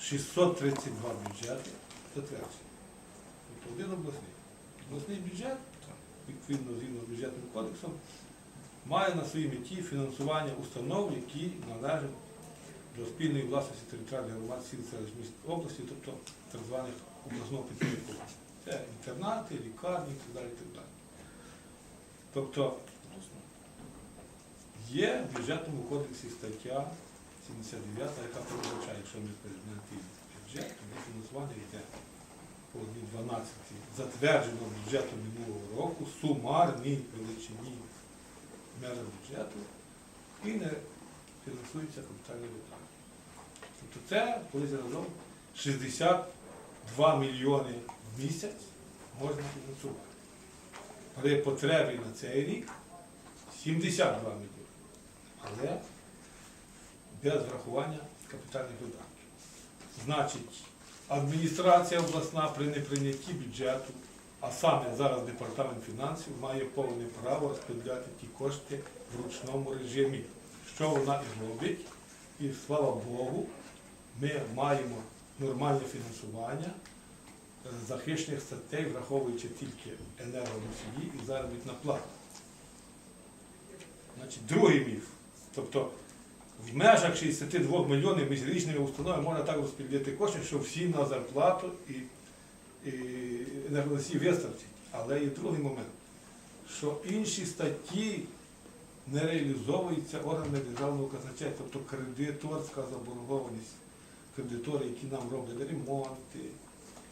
632 бюджети затверджені. Тобто один обласний. Обласний бюджет, відповідно згідно з бюджетним кодексом, має на своїй меті фінансування установ, які належать до спільної власності територіальних громад сіл селищ міст області, тобто так званих обласного підпорядкування. Це інтернати, лікарні і так далі. і так далі. Тобто є в бюджетному кодексі стаття 79, яка передбачає, якщо ми перейдемо бюджет, то на фінансування йде по 12 затвердженого бюджету минулого року сумарній величині мера бюджету і не фінансується капітальний витрати. Тобто це, коли заразом 62 мільйони в місяць можна фінансувати. При потребі на цей рік 72 мільйони. Але без врахування капітальних видатків. Значить, адміністрація обласна при неприйнятті бюджету, а саме зараз департамент фінансів, має повне право розподіляти ті кошти в ручному режимі, що вона і робить. І слава Богу, ми маємо нормальне фінансування е, захищених статей, враховуючи тільки енергоносії і заробітна плата. Значить, другий міф. Тобто в межах 62 мільйонів між різними установами можна так розподілити кошти, що всі на зарплату і, і енергоносії вистачить. Але є другий момент, що інші статті не реалізовуються органами державного казначейства, тобто кредиторська заборгованість, кредитори, які нам роблять ремонти,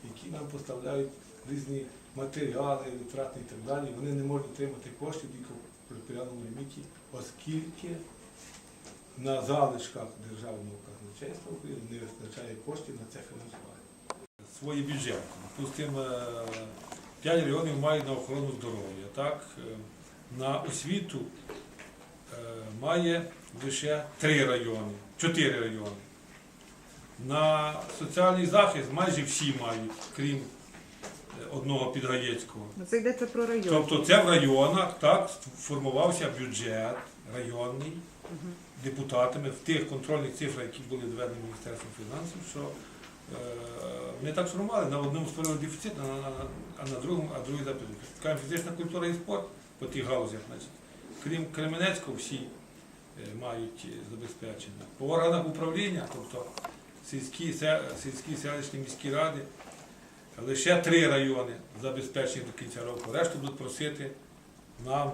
які нам поставляють різні матеріали, витратні і так далі, вони не можуть отримати коштів тільки при порядному ліміті, оскільки на залишках державного казначейства України не вистачає коштів на це фінансування. Свої бюджети. Допустимо, 5 мільйонів мають на охорону здоров'я, так? Е, На освіту е, має лише 3 райони, 4 райони. На соціальний захист майже всі мають, крім е, одного Підгаєцького. Ну, Це йдеться про район. Тобто це в районах так формувався бюджет районний Мгм. Депутатами в тих контрольних цифрах, які були доведені Міністерством фінансів, що е, вони так сформували, на одному створили дефіцит, а на, другому, а другий запит. Кажемо, фізична культура і спорт по тих галузях, значить, крім Кременецького, всі е, мають е, забезпечення. По органах управління, тобто сільські, сільські селищні міські ради, лише три райони забезпечені до кінця року. Решту будуть просити нам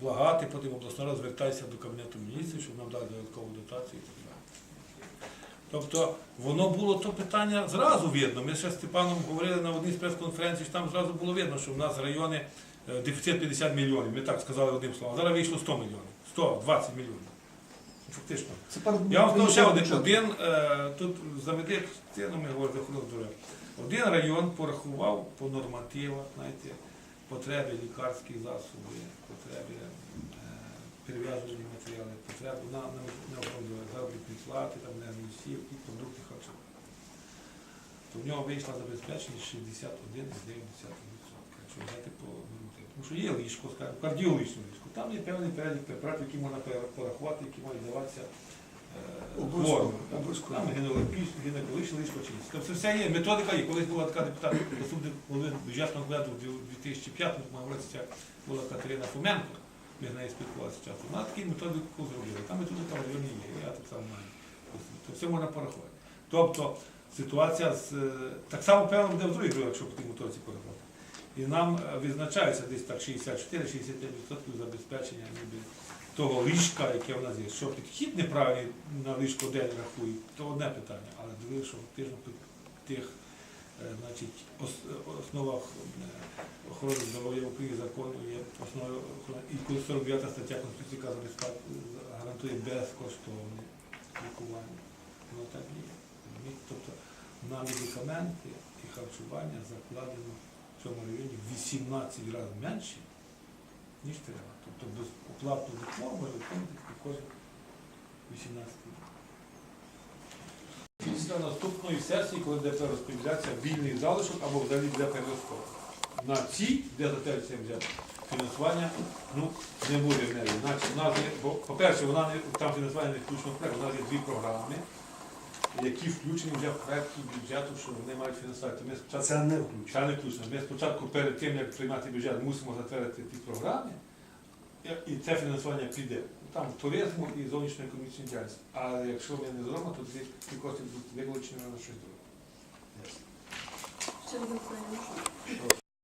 благати, потім обласна рада звертається до Кабінету міністрів, щоб нам дали додаткову дотацію і так далі. Тобто воно було то питання зразу видно. Ми ще з Степаном говорили на одній з прес-конференцій, що там зразу було видно, що в нас райони е, дефіцит 50 мільйонів. Ми так сказали одним словом. Зараз вийшло 100 мільйонів. 120 мільйонів. Фактично. Я вам скажу ще один. Один е, тут за медицину ми здоров'я. Один район порахував по нормативах, знаєте, потреби лікарські засоби, потреби е, перев'язувані матеріали, потреби на, на, на заробітні плати, там, енергоносів і продукти харчування. То в нього вийшла забезпеченість 61,9%. Якщо взяти по нормативу. Тому що є ліжко, скажімо, кардіологічне ліжко. Там є певний перелік препаратів, які можна порахувати, які мають даватися обов'язково. Там гінекологічне гінекологічне ліжко Тобто все є, методика є. Колись була така депутат, заступник голови бюджетного вкладу в 2005-му році, була Катерина Фоменко, ми з нею спілкувалися часто. Вона таку методику зробила. Там методика в районі є, я так само маю. Тобто все можна порахувати. Тобто ситуація з е, так само певно буде в другій групі, якщо по тій моторці порахувати. І нам е, відзначається десь так 64-65% забезпечення ніби того ліжка, яке в нас є. Що підхід неправильний на ліжко день рахують, то одне питання, але друге, що фактично під тих е, значить, основах е, охорони здоров'я в Україні закону є основою охорони. І коли 49 стаття Конституції, яка гарантує безкоштовне лікування. Воно так є. Тобто на медикаменти і харчування закладено в цьому районі 18 разів менше, ніж треба. Тобто безоплатну допомогу може отримати кожен 18 рік. Після наступної сесії, коли буде перерозподілятися вільний залишок або взагалі буде перерозкол. На цій, де затверджується бюджет, фінансування ну, не буде в неї. По-перше, вона не, там фінансування не включено в проект, у нас є дві програми. Які включені вже в проект бюджету, що вони мають фінансувати. Ми спочатку Це не включено. Це не включено. Ми спочатку перед тим, як приймати бюджет, мусимо затвердити ті програми, і- це фінансування піде. Там туризму і зовнішньої економічної діяльності. А якщо ми не зробимо, то тоді ті кошти будуть вилучені на щось друге. Ще?